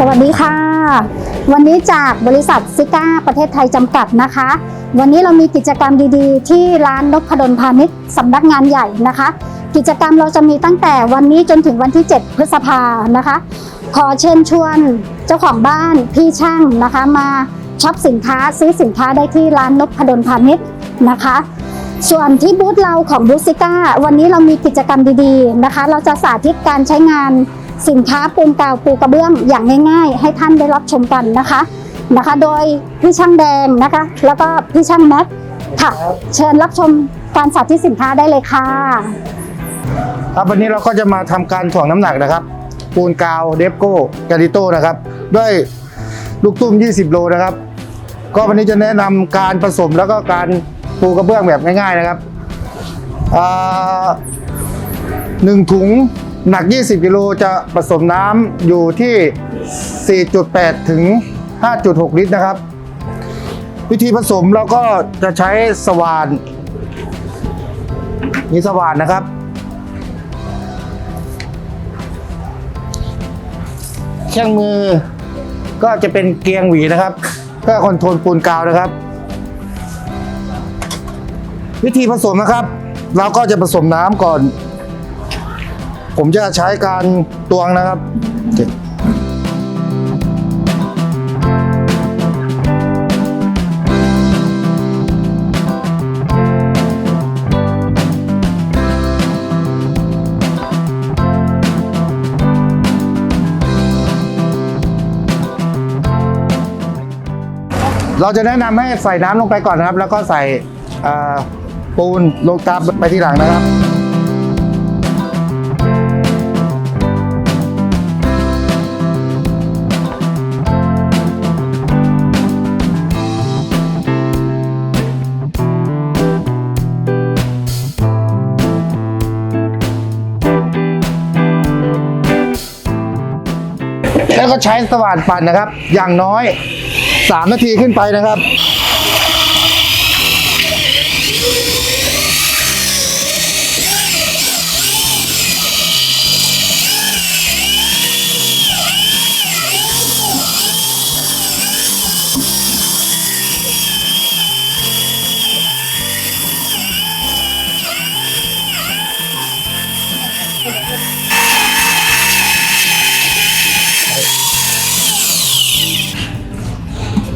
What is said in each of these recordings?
สวัสดีค่ะ วันนี้จากบริษัทซิก้าประเทศไทยจำกัดนะคะ วันนี้เรามีกิจกรรมดีๆ ที่ร้านนพดลพาณิชย์สำนักงานใหญ่นะคะ กิจกรรมเราจะมีตั้งแต่วันนี้จนถึงวันที่ 7 พฤษภานะคะ ขอเชิญชวนเจ้าของบ้านพี่ช่างนะคะมาช็อปสินค้าซื้อสินค้าได้ที่ร้านนพดลพาณิชย์นะคะ ส่วนที่บูธเราของบูธซิก้าวันนี้เรามีกิจกรรมดีๆนะคะ เราจะสาธิตการใช้งาน สินค้าปูนกาวปูกระเบื้องอย่างง่าย ๆ ให้ท่านได้รับชมกันนะคะนะคะ โดยพี่ช่างแดงนะคะ แล้วก็พี่ช่างแม็กค่ะ เชิญรับชมการสาธิตสินค้าได้เลยค่ะ ครับวันนี้เราก็จะมาทำการถ่วงน้ำหนักนะครับ ปูนกาวเดฟโก้กาลิโต้นะครับ ด้วยลูกตุ้ม 20 โลนะครับ ก็วันนี้จะแนะนำการผสมแล้วก็การปูกระเบื้องแบบง่าย ๆนะครับอ่าหนึ่งถุง หนัก 20 กิโลจะผสมน้ำอยู่ที่ 4.8 ถึง 5.6 ลิตรนะครับ วิธีผสมเราก็จะใช้สว่าน มีสว่านนะครับ เครื่องมือก็จะเป็นเกียงหวีนะครับ เพื่อคอนโทรลปูนกาวนะครับ วิธีผสมนะครับ เราก็จะผสมน้ำก่อน ผมจะใช้การตวงนะครับเราจะแนะนำให้ใส่น้ำลงไปก่อนนะครับ แล้วก็ใส่ปูนลงตามไปทีหลังนะครับ ก็ใช้สว่านปั่นนะครับ อย่างน้อย 3 นาทีขึ้นไปนะครับ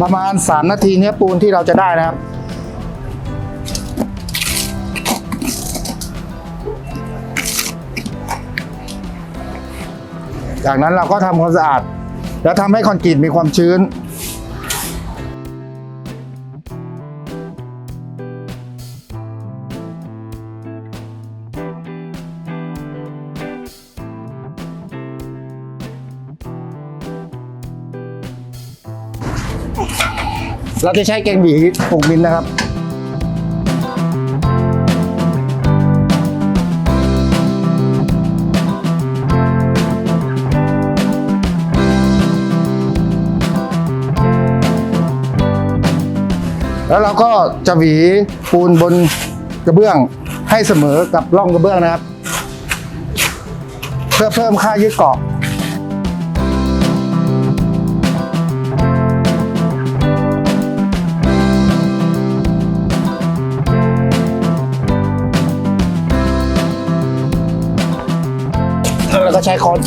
ประมาณ 3 นาทีเนี้ยปูนที่เราจะได้นะครับ จากนั้นเราก็ทำความสะอาด แล้วทำให้คอนกรีตมีความชื้น เราจะใช้แกงหวี6มิลนะครับ แล้วเราก็จะหวีปูนบนกระเบื้องให้เสมอกับร่องกระเบื้องนะครับ เพื่อเพิ่มค่ายึดเกาะ ใช้ค้อน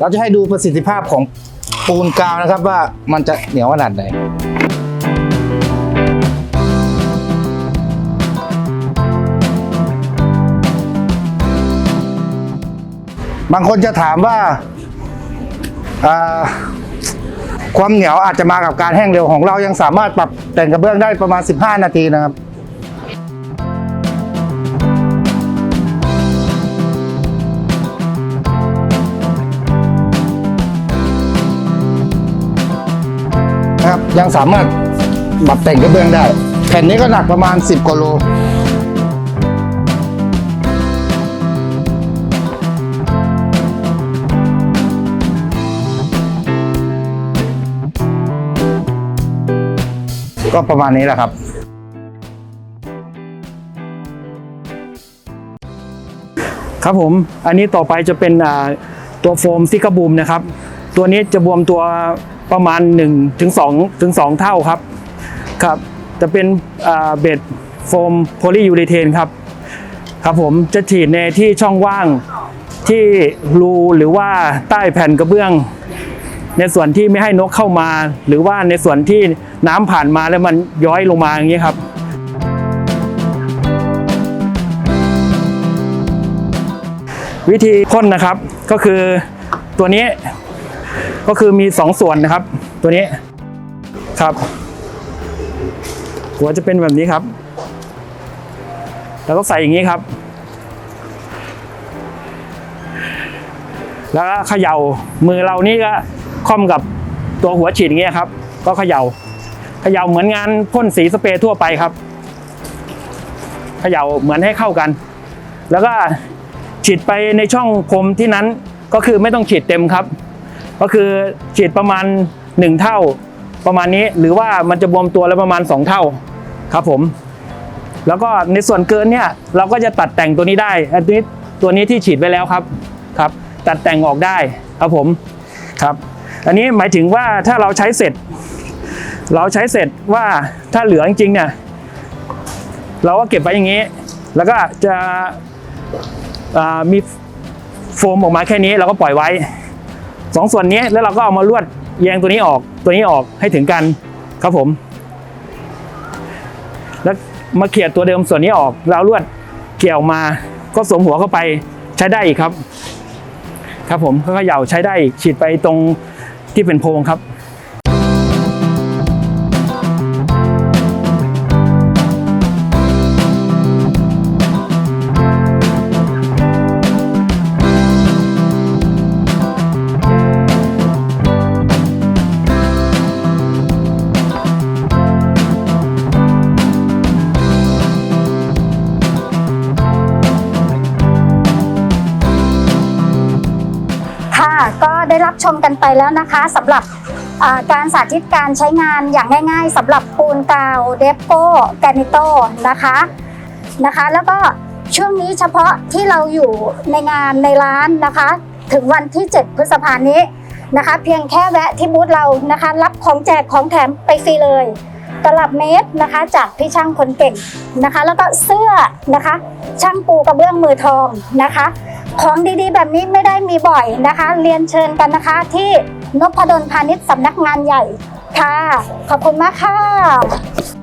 เราจะให้ดูประสิทธิภาพของปูนกาวนะครับว่ามันจะเหนียวขนาดไหนบางคนจะถามว่าอ่า ความเหนียวอาจจะมากับการแห้งเร็วของเรายังสามารถปรับแต่งกระเบื้องได้ประมาณ 15 นาทีนะครับครับยังสามารถปรับแต่งกระเบื้องได้ แผ่นนี้ก็หนักประมาณ 10กว่าโล ก็ประมาณนี้แหละครับ ครับผมอันนี้ต่อไปจะเป็นตัวโฟมซิกาบูมนะครับ ตัวนี้จะบวมตัวประมาณ1ถึง2ถึง2เท่าครับครับ จะเป็นเบดโฟมโพลียูเรเทนครับครับผมจะฉีดในที่ช่องว่างที่รูหรือว่าใต้แผ่นกระเบื้อง ในส่วนที่ไม่ให้นกเข้ามา หรือว่าในส่วนที่ น้ำผ่านมาแล้วมันย้อยลงมาอย่างนี้ครับวิธีพ่นนะครับก็คือตัวนี้ก็คือมีสองส่วนนะครับ ตัวนี้ครับ หัวจะเป็นแบบนี้ครับ แล้วก็ใส่อย่างนี้ครับ แล้วก็เขย่ามือเรานี่ก็ค่อมกับตัวหัวฉีดอย่างเงี้ยครับ ก็เขย่า เขย่าเหมือนงานพ่นสีสเปรย์ทั่วไปครับเขย่าเหมือนให้เข้ากัน แล้วก็ฉีดไปในช่องพรมที่นั้นก็คือไม่ต้องฉีดเต็มครับ ก็คือฉีดประมาณ 1 เท่าประมาณนี้หรือว่ามันจะบวมตัวแล้วประมาณ 2 เท่าครับผม แล้วก็ในส่วนเกินเนี่ยเราก็จะตัดแต่งตัวนี้ได้อันนี้ตัวนี้ที่ฉีดไว้แล้วครับครับ ตัดแต่งออกได้ครับผมครับ อันนี้หมายถึงว่าถ้าเราใช้เสร็จ เราใช้เสร็จว่าถ้าเหลือจริงๆเนี่ยเราก็เก็บไว้อย่างนี้ แล้วก็จะมีโฟมออกมาแค่นี้เราก็ปล่อยไว้สองส่วนนี้แล้วเราก็เอามาลวดแยงตัวนี้ออกตัวนี้ออกให้ถึงกันครับผม แล้วมาเขี่ยตัวเดิมส่วนนี้ออกเอาลวดเกี่ยวมาก็สวมหัวเข้าไปใช้ได้อีกครับ ครับผมก็เขย่าใช้ได้อีกฉีดไปตรงที่เป็นโพรงครับ ชมกันไปแล้วนะคะสำหรับการสาธิตการใช้งานอย่างง่าย ๆสำหรับปูนกาวเดฟโก้แกนิโตนะคะนะคะ แล้วก็ช่วงนี้เฉพาะที่เราอยู่ในงานในร้านนะคะ ถึงวันที่ 7 พฤษภานี้นะคะ เพียงแค่แวะที่บูธเรานะคะ รับของแจกของแถมไปฟรีเลยตลับเมตรนะคะ จากพี่ช่างคนเก่งนะคะ แล้วก็เสื้อนะคะ ช่างปูกระเบื้องมือทองนะคะ ของดีๆ แบบนี้ไม่ได้มีบ่อยนะคะ เรียนเชิญกันนะคะ ที่นพดลพาณิชย์สำนักงานใหญ่ค่ะ ขอบคุณมากค่ะ